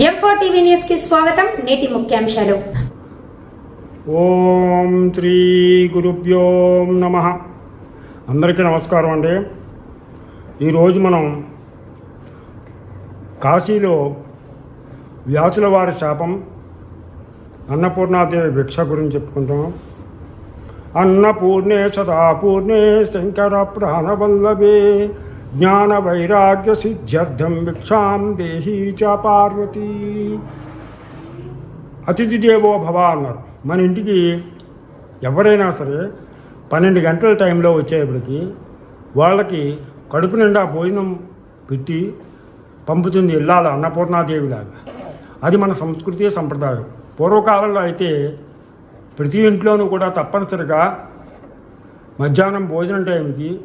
ఎంఫోర్ TV న్యూస్కి స్వాగతం. నేటి ముఖ్యాంశాలు. ఓం శ్రీ గురుభ్యో నమ. అందరికీ నమస్కారం అండి. ఈరోజు మనం కాశీలో వ్యాసుల వారి శాపం అన్నపూర్ణాదేవి భిక్ష గురించి చెప్పుకుంటాం. అన్నపూర్ణే సదాపూర్ణే శంకర ప్రాణవల్లభే జ్ఞాన వైరాగ్య సిద్ధ్యర్థం భిక్షాం దేహీ చ పార్వతీ. అతిథి దేవో భవ అన్నారు. మన ఇంటికి ఎవరైనా సరే పన్నెండు గంటల టైంలో వచ్చేప్పటికి వాళ్ళకి కడుపు నిండా భోజనం పెట్టి పంపుతుంది ఇల్లాల అన్నపూర్ణాదేవిలాగా. అది మన సంస్కృతి సంప్రదాయం. పూర్వకాలంలో అయితే ప్రతి ఇంట్లోనూ కూడా తప్పనిసరిగా మధ్యాహ్నం భోజనం టైంకి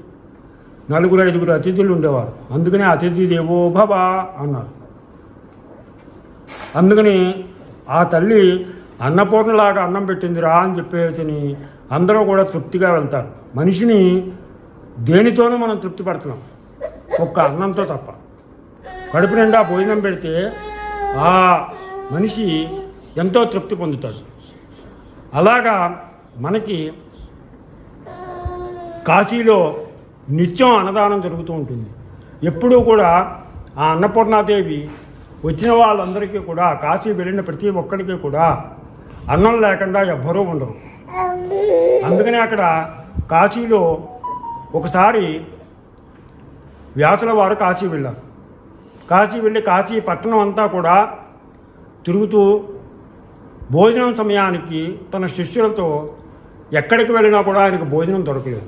నలుగురు ఐదుగురు అతిథులు ఉండేవారు. అందుకనే అతిథి దేవో భవ అన్నారు. అందుకని ఆ తల్లి అన్నపూర్ణలాగా అన్నం పెట్టిందిరా అని చెప్పేసి అందరూ కూడా తృప్తిగా వెళ్తారు. మనిషిని దేనితోనూ మనం తృప్తి పడుతున్నాం ఒక్క అన్నంతో తప్ప. కడుపు నిండా భోజనం పెడితే ఆ మనిషి ఎంతో తృప్తి పొందుతాడు. అలాగా మనకి కాశీలో నిత్యం అన్నదానం జరుగుతూ ఉంటుంది. ఎప్పుడూ కూడా ఆ అన్నపూర్ణాదేవి వచ్చిన వాళ్ళందరికీ కూడా కాశీ వెళ్ళిన ప్రతి ఒక్కరికి కూడా అన్నం లేకుండా ఎవ్వరూ ఉండరు. అందుకనే అక్కడ కాశీలో ఒకసారి వ్యాసుల వారు కాశీ వెళ్ళారు. కాశీ వెళ్ళి కాశీ పట్టణం అంతా కూడా తిరుగుతూ భోజనం సమయానికి తన శిష్యులతో ఎక్కడికి వెళ్ళినా కూడా ఆయనకు భోజనం దొరకలేదు.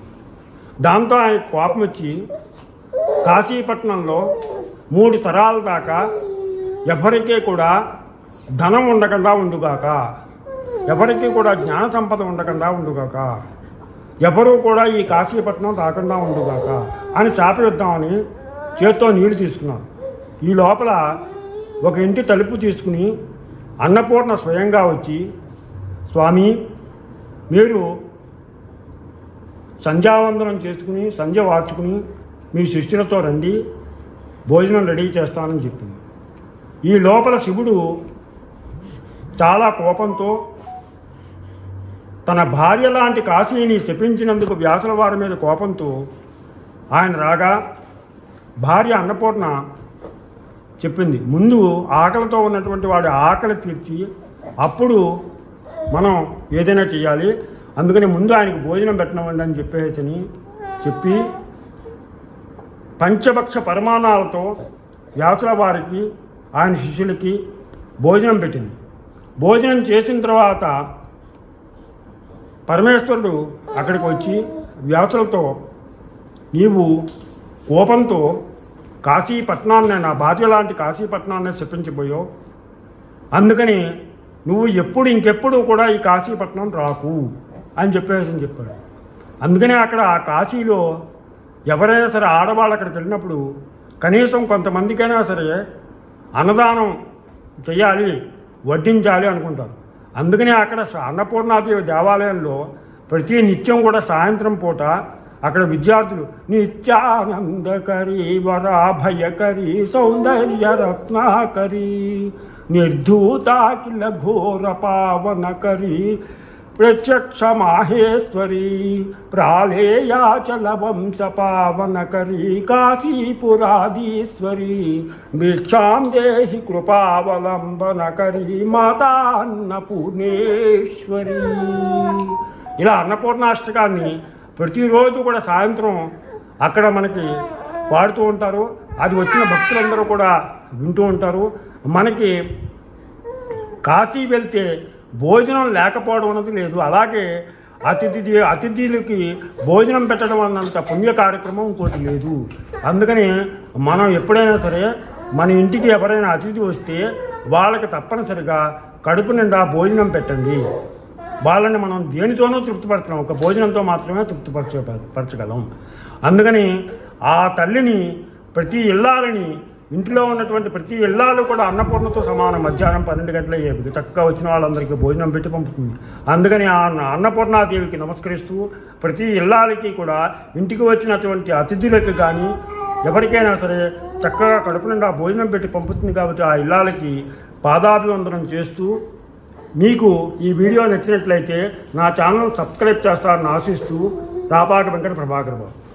దాంతో ఆయన కోపం వచ్చి కాశీపట్నంలో మూడు తరాల దాకా ఎవరికీ కూడా ధనం ఉండకుండా ఉండుగాక. ఎవరికీ కూడా జ్ఞాన సంపద ఉండకుండా ఉండుగాక. ఎవరూ కూడా ఈ కాశీపట్నం రాకుండా ఉండుగాక అని శాపరుద్దామని చేత్తో నీళ్ళు తీసుకున్నాను ఈ లోపల ఒక ఇంటి తలుపు తీసుకుని అన్నపూర్ణ స్వయంగా వచ్చి స్వామి మీరు సంధ్యావందనం చేసుకుని సంధ్య వార్చుకుని మీ శిష్యులతో రండి భోజనం రెడీ చేస్తానని చెప్పింది. ఈ లోపల శివుడు చాలా కోపంతో తన భార్య లాంటి కాశీని శపించినందుకు వ్యాసుల వారి మీద కోపంతో ఆయన రాగా భార్య అన్నపూర్ణ చెప్పింది. ముందు ఆకలితో ఉన్నటువంటి వాడి ఆకలి తీర్చి అప్పుడు మనం ఏదైనా చేయాలి. అందుకని ముందు ఆయనకు భోజనం పెట్టనివ్వండి అని చెప్పేసని చెప్పి పంచభక్ష పరిమాణాలతో వ్యాసుల వారికి ఆయన శిష్యులకి భోజనం పెట్టింది. భోజనం చేసిన తర్వాత పరమేశ్వరుడు అక్కడికి వచ్చి వ్యాసులతో నీవు కోపంతో కాశీపట్నాన్ని నా భార్య లాంటి కాశీపట్నాన్ని చెప్పించబోయో అందుకని నువ్వు ఎప్పుడు ఇంకెప్పుడు కూడా ఈ కాశీపట్నం రాకు. అని చెప్పేసి అని చెప్పాడు. అందుకనే అక్కడ ఆ కాశీలో ఎవరైనా సరే ఆడవాళ్ళు అక్కడికి వెళ్ళినప్పుడు కనీసం కొంతమందికైనా సరే అన్నదానం చేయాలి వడ్డించాలి అనుకుంటారు. అందుకనే అక్కడ అన్నపూర్ణాదేవి దేవాలయంలో ప్రతి నిత్యం కూడా సాయంత్రం పూట అక్కడ విద్యార్థులు నిత్యానందకరి వరాభయకరి సౌందర్య రత్నాకరి నిర్ధూతాకిల ఘోర పావనకరి ప్రత్యక్ష మాహేశ్వరి ప్రాళేయాచల వంశ పావనకరి కాశీపురాధీశ్వరి భిక్షాం దేహి కృపావలంబనకరి మాతా అన్నపూర్ణేశ్వరి ఇలా అన్నపూర్ణాష్టకాన్ని ప్రతిరోజు కూడా సాయంత్రం అక్కడ మనకి పాడుతూ ఉంటారు. అది వచ్చిన భక్తులందరూ కూడా వింటూ ఉంటారు. మనకి కాశీ వెళ్తే భోజనం లేకపోవడం అన్నది లేదు. అలాగే అతిథి అతిథులకి భోజనం పెట్టడం అన్నంత పుణ్య కార్యక్రమం ఇంకోటి లేదు. అందుకని మనం ఎప్పుడైనా సరే మన ఇంటికి ఎవరైనా అతిథి వస్తే వాళ్ళకి తప్పనిసరిగా కడుపు నిండా భోజనం పెట్టండి. వాళ్ళని మనం దేనితోనూ తృప్తిపడుతున్నాం ఒక భోజనంతో మాత్రమే తృప్తిపరచ పరచగలం. అందుకని ఆ తల్లిని ప్రతి ఇల్లాలని ఇంట్లో ఉన్నటువంటి ప్రతి ఇళ్ళాలు కూడా అన్నపూర్ణతో సమానం. మధ్యాహ్నం పన్నెండు గంటల అయ్యేది చక్కగా వచ్చిన వాళ్ళందరికీ భోజనం పెట్టి పంపుతుంది. అందుకని ఆ అన్నపూర్ణాదేవికి నమస్కరిస్తూ ప్రతి ఇల్లాలకి కూడా ఇంటికి వచ్చినటువంటి అతిథులకి కానీ ఎవరికైనా సరే చక్కగా కడుపు నిండా భోజనం పెట్టి పంపుతుంది కాబట్టి ఆ ఇల్లాలకి పాదాభివందనం చేస్తూ మీకు ఈ వీడియో నచ్చినట్లయితే నా ఛానల్ సబ్స్క్రైబ్ చేస్తారని ఆశిస్తూ రాపాక వెంకట ప్రభాకర్ బాబు.